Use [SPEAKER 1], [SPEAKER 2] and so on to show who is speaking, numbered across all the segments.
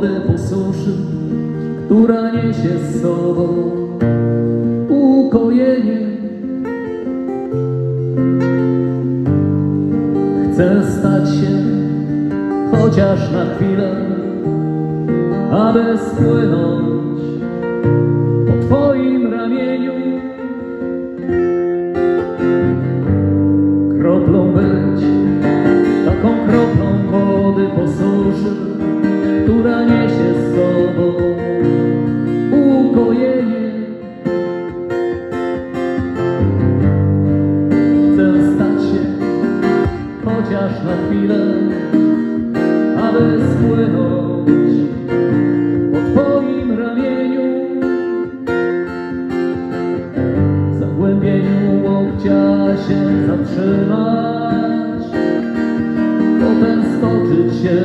[SPEAKER 1] wodę po suszy, która niesie z sobą ukojenie. Chcę stać się chociaż na chwilę, aby spłynąć aby spłynąć po Twoim ramieniu. W zagłębieniu łokcia się zatrzymać, potem stoczyć się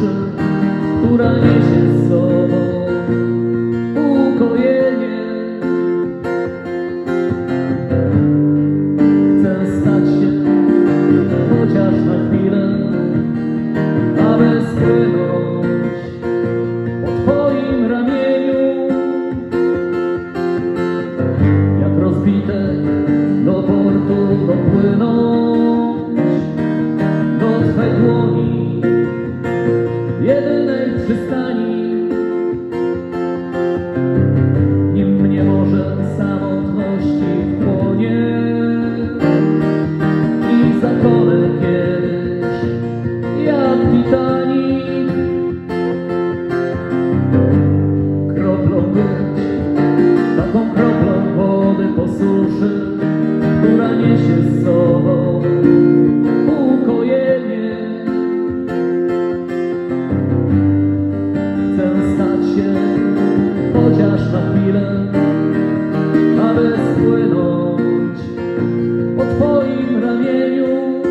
[SPEAKER 1] suszy, po Twoim ramieniu.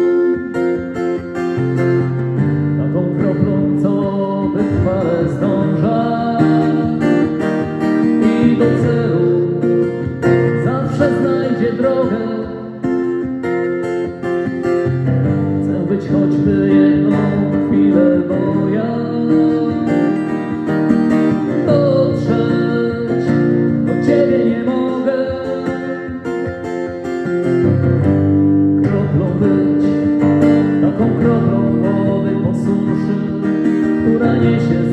[SPEAKER 1] Taką kroplą, co wytrwale zdąża. I do celu zawsze znajdzie drogę. suszy, która niesie